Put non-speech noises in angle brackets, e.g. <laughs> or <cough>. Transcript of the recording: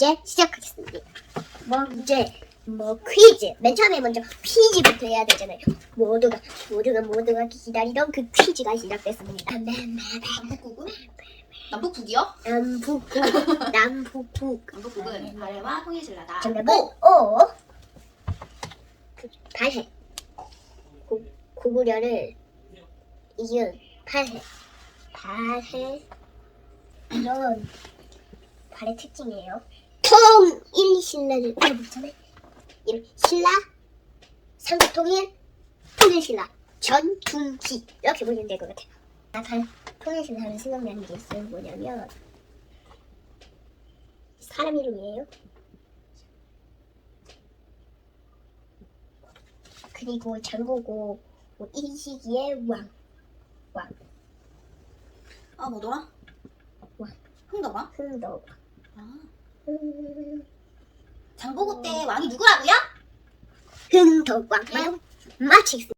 문제 시작하겠습니다. 문제 뭐 퀴즈. 맨 처음에 먼저 퀴즈부터 해야 되잖아요. 모두가 모두가 모두가 기다리던 그 퀴즈가 시작됐습니다. 남북국은? 남북국이요? 남북국 <laughs> 남북국 남북국은 발해와 통일신라다. 정답은 O. 그, 발해. 고, 고구려를 이은 발해. 발해. 이런 발의 특징이에요. 통일 신라를 알아보잖아요. 이런 신라, 삼국통일, 통일 신라, 전통기 이렇게 보시면 될 것 같아요. 아, 발, 통일 신라는 생각나는 게 있어요. 뭐냐면 사람 이름이에요. 그리고 장고고 뭐이 시기에 왕, 왕, 아 뭐더라? 와. 흥덕왕? 흥도, 아. 흥, 장보고 때 왕이 누구라고요? 흥도 왕. 마치겠습니다.